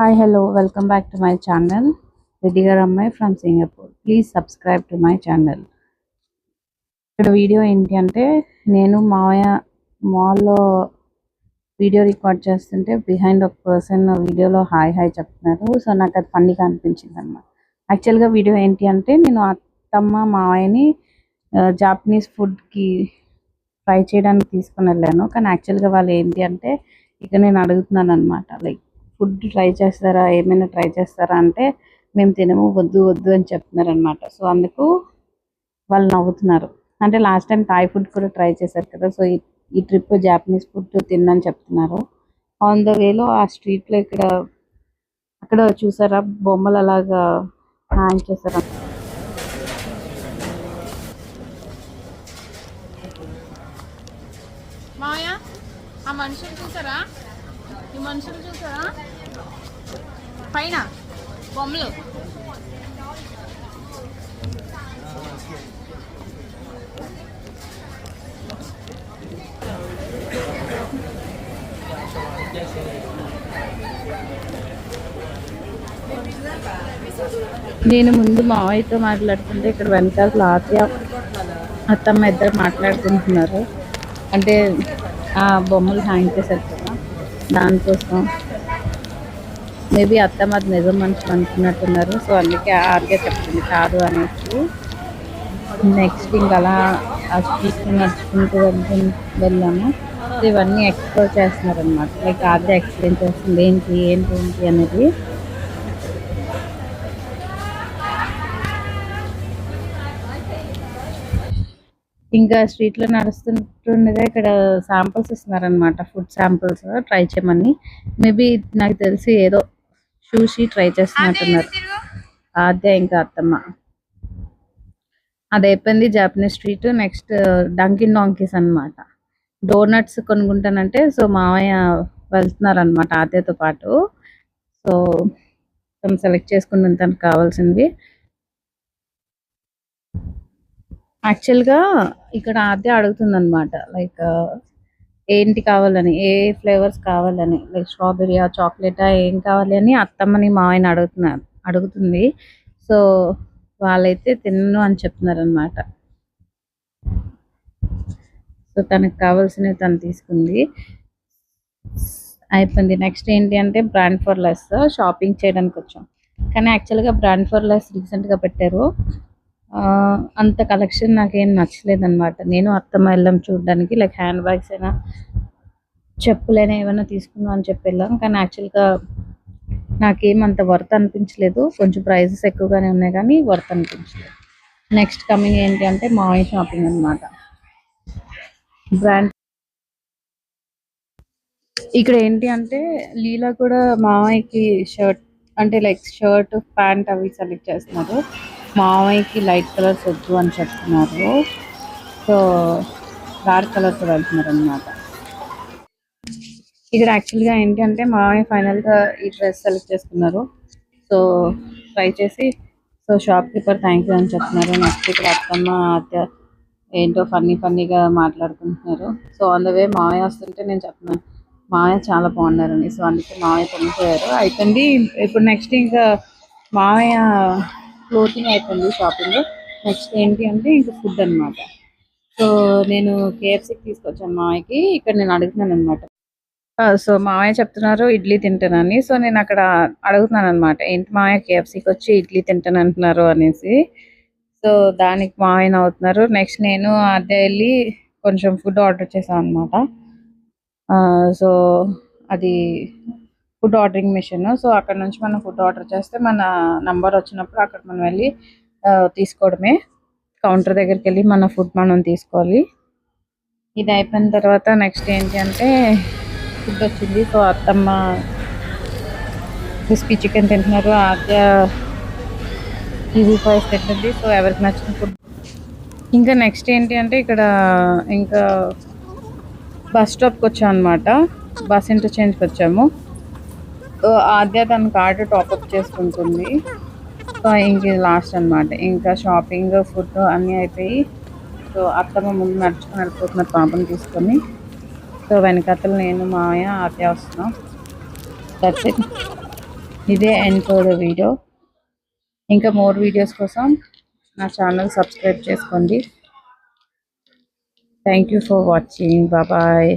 Hi hello welcome back to my channel Reddy garu అమ్మాయి from Singapore please subscribe to my channel ఇక్కడ video ఏంటి అంటే నేను మావయ్య మాల్లో వీడియో రికార్డ్ చేస్తుంటే బిహైండ్ ఒక పర్సన్ వీడియోలో హాయ్ హాయ్ చెప్తున్నారు. సో నాకు అది ఫన్నీగా అనిపించింది అనమాట యాక్చువల్గా వీడియో ఏంటి అంటే నేను అత్తమ్మ మావయ్యని జాపనీస్ ఫుడ్కి ట్రై చేయడానికి తీసుకుని వెళ్ళాను. కానీ యాక్చువల్గా వాళ్ళు ఏంటి అంటే ఇక నేను అడుగుతున్నాను అనమాట లైక్ ఫుడ్ ట్రై చేస్తారా? ఏమైనా ట్రై చేస్తారా అంటే మేము తినము వద్దు వద్దు అని చెప్తున్నారు అనమాట సో అందుకు వాళ్ళు నవ్వుతున్నారు. అంటే లాస్ట్ టైం థాయ్ ఫుడ్ కూడా ట్రై చేశారు కదా సో ఈ ట్రిప్ జాపనీస్ ఫుడ్ తిన్నని చెప్తున్నారు. ఆన్ ద వేలో ఆ స్ట్రీట్లో ఇక్కడ అక్కడ చూసారా? బొమ్మలు అలాగా హ్యాంగ్ చేశారు. మాయా ఆ మనుషులు చూసారా? ఈ మనుషులు చూసారా? పైన బొమ్మలు. నేను ముందు మావయ్యతో మాట్లాడుతుంటే ఇక్కడ వెనకాల లాత్య అత్తమ్మ ఇద్దరు మాట్లాడుకుంటున్నారు. అంటే ఆ బొమ్మలు హ్యాంగ్ చేశారు దానికోసం. మేబీ అత్తమ్మ అది నిజం మనిషి అనుకున్నట్టున్నారు. సో అందుకే ఆర్గే చెప్తుంది కాదు అనేసి. నెక్స్ట్ ఇంకా అలా ఆ తీసుకుని నడుచుకుంటూ వెళ్తూ వెళ్ళాము. ఇవన్నీ ఎక్స్ప్లోర్ చేస్తున్నారు అనమాట లైక్ ఆర్గే ఎక్స్ప్లెయిన్ చేస్తుంది. ఏంటి ఏంటి ఏంటి అనేది. ఇంకా స్ట్రీట్లో నడుస్తుండగా ఇక్కడ శాంపిల్స్ ఇస్తున్నారనమాట ఫుడ్ శాంపిల్స్ ట్రై చేయమని. మేబీ నాకు తెలిసి ఏదో చూసి ట్రై చేస్తున్నట్టున్నారు. అదే ఇంకా అత్తమ్మ. అది అయిపోయింది Japanese street next Dunkin donkeys అన్నమాట. డోనట్స్ కొనుక్కుంటానంటే సో మావయ్య వెళ్తున్నారు అనమాట ఆద్యతో పాటు. సో తను సెలెక్ట్ చేసుకుని తనకు కావాల్సింది. యాక్చువల్గా ఇక్కడ అదే అడుగుతుందనమాట లైక్ uh, ఏంటి కావాలని ఏ ఫ్లేవర్స్ కావాలని లైక్ స్ట్రాబెరీయా చాక్లెటా ఏం కావాలి అని అత్తమ్మని ఆయన అడుగుతున్నారు అడుగుతుంది. సో వాళ్ళైతే తినను అని చెప్తున్నారనమాట సో తనకు కావాల్సినవి తను తీసుకుంది. అయిపోయింది. నెక్స్ట్ ఏంటి అంటే బ్రాండ్ ఫర్ లెస్ షాపింగ్ చేయడానికి వచ్చాం. కానీ యాక్చువల్గా బ్రాండ్ ఫర్ లెస్ రీసెంట్గా పెట్టారు. అంత కలెక్షన్ నాకేం నచ్చలేదు అనమాట నేను అత్తమ్మ వెళ్ళాం చూడడానికి లైక్ హ్యాండ్ బ్యాగ్స్ అయినా చెప్పులైనా ఏమైనా తీసుకుందాం అని చెప్పి వెళ్ళాం కానీ యాక్చువల్గా నాకేం అంత వర్త్ అనిపించలేదు. కొంచెం ప్రైజెస్ ఎక్కువగానే ఉన్నాయి కానీ వర్త్ అనిపించలేదు. నెక్స్ట్ కమింగ్ ఏంటి అంటే మావయ్య షాపింగ్ అన్నమాట. బ్రాండ్ ఇక్కడ ఏంటి అంటే లీలా కూడా మామయ్యకి షర్ట్ అంటే లైక్ షర్ట్ ప్యాంట్ అవి సెలెక్ట్ చేస్తున్నారు. మామయ్యకి లైట్ కలర్స్ వద్దు అని చెప్తున్నారు. సో డార్క్ కలర్స్ వెళ్తున్నారు అనమాట ఇక్కడ యాక్చువల్గా ఏంటి అంటే మావయ్య ఫైనల్గా ఈ డ్రెస్ సెలెక్ట్ చేసుకున్నారు. సో ట్రై చేసి so shop keeper thank you అని చెప్తున్నారు. నెక్స్ట్ ఇక్కడ అత్తమ్మ అత్త ఏంటో ఫన్నీ ఫన్నీగా మాట్లాడుకుంటున్నారు. సో ఆన్ ద వే మామయ్య వస్తుంటే నేను చెప్తున్నాను మావయ్య చాలా బాగున్నారని. సో అందుకే మామయ్య కొనుక్కోయారు అయిపోయింది ఇప్పుడు నెక్స్ట్ ఇంకా మావయ్య క్లోతింగ్ అయిపోయింది షాపింగ్. నెక్స్ట్ ఏంటి అంటే ఇంకా ఫుడ్ అన్నమాట. సో నేను కేఎఫ్సీకి తీసుకొచ్చాను మామయ్యకి ఇక్కడ నేను అడుగుతున్నాను అనమాట సో మామయ్య చెప్తున్నారు ఇడ్లీ తింటానని. సో నేను అక్కడ అడుగుతున్నాను అనమాట ఏంటి మామయ్య కేఎఫ్సీకి వచ్చి ఇడ్లీ తింటాను అంటున్నారు? అనేసి. సో దానికి మామయ్య అవుతున్నారు నెక్స్ట్ నేను అదే వెళ్ళి కొంచెం ఫుడ్ ఆర్డర్ చేశాను అనమాట సో అది ఫుడ్ ఆర్డరింగ్ మిషన్. సో అక్కడ నుంచి మనం ఫుడ్ ఆర్డర్ చేస్తే మన నంబర్ వచ్చినప్పుడు అక్కడ మనం వెళ్ళి తీసుకోవడమే. కౌంటర్ దగ్గరికి వెళ్ళి మన ఫుడ్ మనం తీసుకోవాలి. ఇది అయిపోయిన తర్వాత నెక్స్ట్ ఏంటి అంటే ఫుడ్ వచ్చింది. సో అత్తమ్మ క్రిస్పీ చికెన్ తింటున్నారు. ఆద్య ఈజీ ఫైస్ తింటుంది. సో ఎవరికి నచ్చిన ఫుడ్. ఇంకా నెక్స్ట్ ఏంటి అంటే ఇక్కడ ఇంకా బస్ స్టాప్కి వచ్చాం అనమాట బస్ ఇంటర్చేంజ్కి వచ్చాము. ఆద్య తన కార్డు టాపప్ చేసుకుంటుంది. సో ఇంక ఇది లాస్ట్ అన్నమాట. ఇంకా షాపింగ్ ఫుడ్ అన్నీ అయిపోయి సో అత్తమ్మ ముందు నడుచుకుని వెళ్ళిపోతున్నారు పాపను తీసుకొని సో వెనకతలు నేను మాయ ఆద్య వస్తున్నాం. దట్స్ ఇట్ ఇదే ఎన్కోడ్ వీడియో ఇంకా మోర్ వీడియోస్ కోసం నా ఛానల్ సబ్స్క్రైబ్ చేసుకోండి. Thank you for watching bye